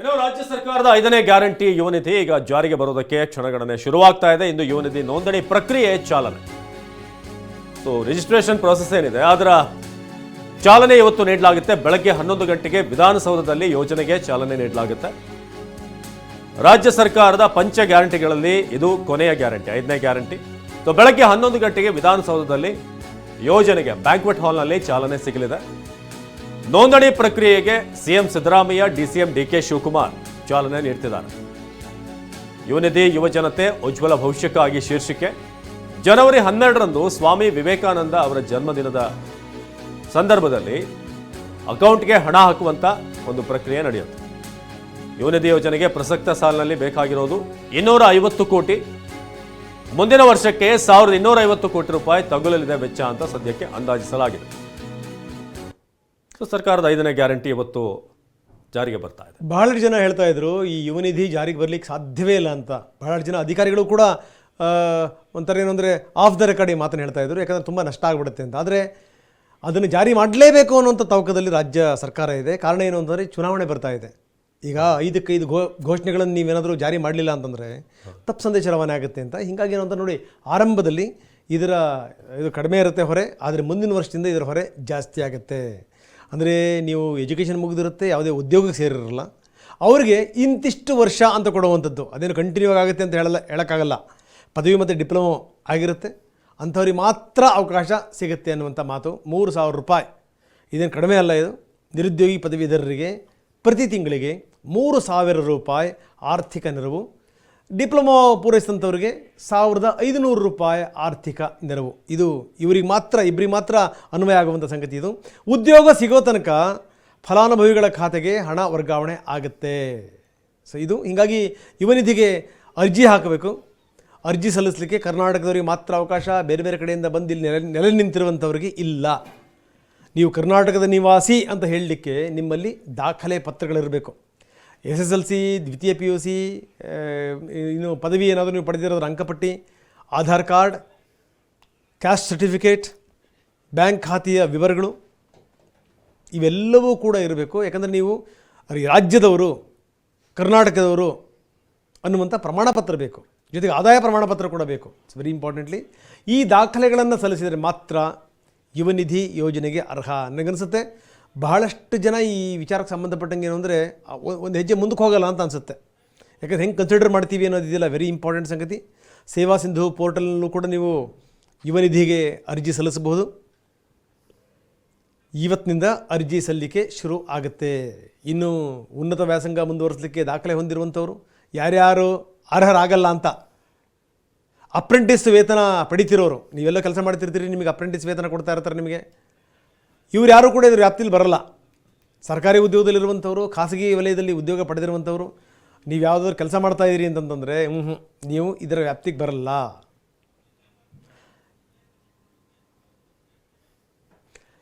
ಇನ್ನು ರಾಜ್ಯ ಸರ್ಕಾರದ ಐದನೇ ಗ್ಯಾರಂಟಿ ಯುವನಿಧಿ ಈಗ ಜಾರಿಗೆ ಬರೋದಕ್ಕೆ ಕ್ಷಣಗಣನೆ ಶುರುವಾಗ್ತಾ ಇದೆ. ಇಂದು ಯುವನಿಧಿ ನೋಂದಣಿ ಪ್ರಕ್ರಿಯೆ ಚಾಲನೆ. ಸೊ ರಿಜಿಸ್ಟ್ರೇಷನ್ ಪ್ರೊಸೆಸ್ ಏನಿದೆ? ಅದರ ಚಾಲನೆ ಇವತ್ತು ನೀಡಲಾಗುತ್ತೆ. ಬೆಳಗ್ಗೆ ಹನ್ನೊಂದು ಗಂಟೆಗೆ ವಿಧಾನಸೌಧದಲ್ಲಿ ಯೋಜನೆಗೆ ಚಾಲನೆ ನೀಡಲಾಗುತ್ತೆ. ರಾಜ್ಯ ಸರ್ಕಾರದ ಪಂಚ ಗ್ಯಾರಂಟಿಗಳಲ್ಲಿ ಇದು ಕೊನೆಯ ಗ್ಯಾರಂಟಿ, ಐದನೇ ಗ್ಯಾರಂಟಿ. ಸೊ ಬೆಳಗ್ಗೆ ಹನ್ನೊಂದು ಗಂಟೆಗೆ ವಿಧಾನಸೌಧದಲ್ಲಿ ಯೋಜನೆಗೆ ಬ್ಯಾಂಕ್ವೆಟ್ ಹಾಲ್ನಲ್ಲಿ ಚಾಲನೆ ಸಿಗಲಿದೆ. ನೋಂದಣಿ ಪ್ರಕ್ರಿಯೆಗೆ CM Siddaramaiah, DCM D K Shivakumar ಚಾಲನೆ ನೀಡ್ತಿದ್ದಾರೆ. ಯುವನಿಧಿ ಯುವಜನತೆ ಉಜ್ವಲ ಭವಿಷ್ಯಕ್ಕಾಗಿ ಶೀರ್ಷಿಕೆ. ಜನವರಿ ಹನ್ನೆರಡರಂದು ಸ್ವಾಮಿ ವಿವೇಕಾನಂದ ಅವರ ಜನ್ಮದಿನದ ಸಂದರ್ಭದಲ್ಲಿ ಅಕೌಂಟ್ಗೆ ಹಣ ಹಾಕುವಂಥ ಒಂದು ಪ್ರಕ್ರಿಯೆ ನಡೆಯುತ್ತೆ. ಯುವನಿಧಿ ಯೋಜನೆಗೆ ಪ್ರಸಕ್ತ ಸಾಲಿನಲ್ಲಿ ಬೇಕಾಗಿರೋದು ಇನ್ನೂರ ಐವತ್ತು ಕೋಟಿ. ಮುಂದಿನ ವರ್ಷಕ್ಕೆ ಸಾವಿರದ ಇನ್ನೂರ ಐವತ್ತು ಕೋಟಿ ರೂಪಾಯಿ ತಗುಲಲಿದೆ ವೆಚ್ಚ ಅಂತ ಸದ್ಯಕ್ಕೆ ಅಂದಾಜಿಸಲಾಗಿದೆ. ಸೊ ಸರ್ಕಾರದ ಐದನೇ ಗ್ಯಾರಂಟಿ ಇವತ್ತು ಜಾರಿಗೆ ಬರ್ತಾ ಇದೆ. ಬಹಳಷ್ಟು ಜನ ಹೇಳ್ತಾ ಇದ್ರು, ಈ ಯುವನಿಧಿ ಜಾರಿಗೆ ಬರ್ಲಿಕ್ಕೆ ಸಾಧ್ಯವೇ ಇಲ್ಲ ಅಂತ. ಬಹಳಷ್ಟು ಜನ ಅಧಿಕಾರಿಗಳು ಕೂಡ ಒಂಥರ ಏನು ಅಂದರೆ ಆಫ್ ದ ರೆಕಾರ್ಡ್ ಈ ಮಾತನ್ನು ಹೇಳ್ತಾ ಇದ್ರು, ಯಾಕಂದರೆ ತುಂಬ ನಷ್ಟ ಆಗಿಬಿಡುತ್ತೆ ಅಂತ. ಆದರೆ ಅದನ್ನು ಜಾರಿ ಮಾಡಲೇಬೇಕು ಅನ್ನೋಂಥ ತವಕದಲ್ಲಿ ರಾಜ್ಯ ಸರ್ಕಾರ ಇದೆ. ಕಾರಣ ಏನು ಅಂತಂದರೆ ಚುನಾವಣೆ ಬರ್ತಾ ಇದೆ. ಈಗ ಐದಕ್ಕೆ ಐದು ಘೋ ಘೋಷಣೆಗಳನ್ನು ನೀವೇನಾದರೂ ಜಾರಿ ಮಾಡಲಿಲ್ಲ ಅಂತಂದರೆ ತಪ್ಪು ಸಂದೇಶ ರವಾನೆ ಆಗುತ್ತೆ ಅಂತ. ಹೀಗಾಗಿ ಏನು ಅಂತ ನೋಡಿ, ಆರಂಭದಲ್ಲಿ ಇದರ, ಇದು ಕಡಿಮೆ ಇರುತ್ತೆ ಹೊರೆ, ಆದರೆ ಮುಂದಿನ ವರ್ಷದಿಂದ ಇದರ ಹೊರೆ ಜಾಸ್ತಿ ಆಗುತ್ತೆ. ಅಂದರೆ ನೀವು ಎಜುಕೇಷನ್ ಮುಗಿದಿರುತ್ತೆ, ಯಾವುದೇ ಉದ್ಯೋಗಕ್ಕೆ ಸೇರಿರಲ್ಲ. ಅವರಿಗೆ ಇಂತಿಷ್ಟು ವರ್ಷ ಅಂತ ಕೊಡುವಂಥದ್ದು. ಅದೇನು ಕಂಟಿನ್ಯೂ ಆಗುತ್ತೆ ಅಂತ ಹೇಳಲ್ಲ, ಹೇಳೋಕ್ಕಾಗಲ್ಲ. ಪದವಿ ಮತ್ತು ಡಿಪ್ಲೊಮೊ ಆಗಿರುತ್ತೆ. ಅಂಥವ್ರಿಗೆ ಮಾತ್ರ ಅವಕಾಶ ಸಿಗುತ್ತೆ ಅನ್ನುವಂಥ ಮಾತು. ಮೂರು ಸಾವಿರ ರೂಪಾಯಿ. ಇದೇನು ಕಡಿಮೆ ಅಲ್ಲ ಇದು. ನಿರುದ್ಯೋಗಿ ಪದವೀಧರರಿಗೆ ಪ್ರತಿ ತಿಂಗಳಿಗೆ ಮೂರು ಸಾವಿರ ರೂಪಾಯಿ ಆರ್ಥಿಕ ನೆರವು ಡಿಪ್ಲೊಮಾ ಪೂರೈಸಿದಂಥವ್ರಿಗೆ ಸಾವಿರದ ಐದುನೂರು ರೂಪಾಯಿ ಆರ್ಥಿಕ ನೆರವು. ಇದು ಇವರಿಗೆ ಮಾತ್ರ ಇಬ್ಬರಿಗೆ ಮಾತ್ರ ಅನ್ವಯ ಆಗುವಂಥ ಸಂಗತಿ ಇದು. ಉದ್ಯೋಗ ಸಿಗೋ ತನಕ ಫಲಾನುಭವಿಗಳ ಖಾತೆಗೆ ಹಣ ವರ್ಗಾವಣೆ ಆಗುತ್ತೆ. ಸೊ ಇದು ಹೀಗಾಗಿ ಯುವ ನಿಧಿಗೆ ಅರ್ಜಿ ಹಾಕಬೇಕು. ಅರ್ಜಿ ಸಲ್ಲಿಸಲಿಕ್ಕೆ ಕರ್ನಾಟಕದವರಿಗೆ ಮಾತ್ರ ಅವಕಾಶ, ಬೇರೆ ಬೇರೆ ಕಡೆಯಿಂದ ಬಂದು ಇಲ್ಲಿ ನೆಲೆ ನೆಲೆ ನಿಂತಿರುವಂಥವ್ರಿಗೆ ಇಲ್ಲ. ನೀವು ಕರ್ನಾಟಕದ ನಿವಾಸಿ ಅಂತ ಹೇಳಲಿಕ್ಕೆ ನಿಮ್ಮಲ್ಲಿ ದಾಖಲೆ ಪತ್ರಗಳಿರಬೇಕು. ಎಸ್ ಎಸ್ ಎಲ್ ಸಿ, ದ್ವಿತೀಯ ಪಿ ಯು ಸಿ ಇನ್ನು ಪದವಿ ಏನಾದರೂ ನೀವು ಪಡೆದಿರೋದ್ರ ಅಂಕಪಟ್ಟಿ, Aadhaar card, caste certificate, bank ಖಾತೆಯ ವಿವರಗಳು ಇವೆಲ್ಲವೂ ಕೂಡ ಇರಬೇಕು. ಯಾಕಂದರೆ ನೀವು ರಾಜ್ಯದವರು, ಕರ್ನಾಟಕದವರು ಅನ್ನುವಂಥ ಪ್ರಮಾಣಪತ್ರ ಬೇಕು. ಜೊತೆಗೆ ಆದಾಯ ಪ್ರಮಾಣಪತ್ರ ಕೂಡ ಬೇಕು. ಇಟ್ಸ್ ವೆರಿ ಇಂಪಾರ್ಟೆಂಟ್ಲಿ ಈ ದಾಖಲೆಗಳನ್ನು ಸಲ್ಲಿಸಿದರೆ ಮಾತ್ರ ಯುವ ನಿಧಿ ಯೋಜನೆಗೆ ಅರ್ಹ ನನಗನ್ಸುತ್ತೆ ಬಹಳಷ್ಟು ಜನ ಈ ವಿಚಾರಕ್ಕೆ ಸಂಬಂಧಪಟ್ಟಂಗೆ ಏನು ಅಂದರೆ ಒಂದು ಹೆಜ್ಜೆ ಮುಂದಕ್ಕೆ ಹೋಗಲ್ಲ ಅಂತ ಅನಿಸುತ್ತೆ. ಯಾಕಂದ್ರೆ ಹೆಂಗೆ ಕನ್ಸಿಡರ್ ಮಾಡ್ತೀವಿ ಅನ್ನೋದಿದೆಯಲ್ಲ ವೆರಿ ಇಂಪಾರ್ಟೆಂಟ್ ಸಂಗತಿ. ಸೇವಾ ಸಿಂಧು ಪೋರ್ಟಲ್ನಲ್ಲೂ ಕೂಡ ನೀವು ಯುವ ನಿಧಿಗೆ ಅರ್ಜಿ ಸಲ್ಲಿಸಬಹುದು. ಇವತ್ತಿನಿಂದ ಅರ್ಜಿ ಸಲ್ಲಿಕೆ ಶುರು ಆಗುತ್ತೆ. ಇನ್ನು ಉನ್ನತ ವ್ಯಾಸಂಗ ಮುಂದುವರಿಸಲಿಕ್ಕೆ ದಾಖಲೆ ಹೊಂದಿರುವಂಥವ್ರು, ಯಾರ್ಯಾರು ಅರ್ಹರಾಗಲ್ಲ ಅಂತ. ಅಪ್ರೆಂಟಿಸ್ ವೇತನ ಪಡಿತಿರೋರು, ನೀವೆಲ್ಲ ಕೆಲಸ ಮಾಡ್ತಿರ್ತೀರಿ, ನಿಮಗೆ ಅಪ್ರೆಂಟಿಸ್ ವೇತನ ಕೊಡ್ತಾ ಇರ್ತಾರೆ ನಿಮಗೆ. ಇವ್ರು ಯಾರೂ ಕೂಡ ಇದ್ರ ವ್ಯಾಪ್ತಿಲಿ ಬರಲ್ಲ. ಸರ್ಕಾರಿ ಉದ್ಯೋಗದಲ್ಲಿರುವಂಥವರು, ಖಾಸಗಿ ವಲಯದಲ್ಲಿ ಉದ್ಯೋಗ ಪಡೆದಿರುವಂಥವ್ರು, ನೀವು ಯಾವುದಾದ್ರು ಕೆಲಸ ಮಾಡ್ತಾ ಇದ್ದೀರಿ ಅಂತಂತಂದರೆ ಹ್ಞೂ ನೀವು ಇದರ ವ್ಯಾಪ್ತಿಗೆ ಬರಲ್ಲ.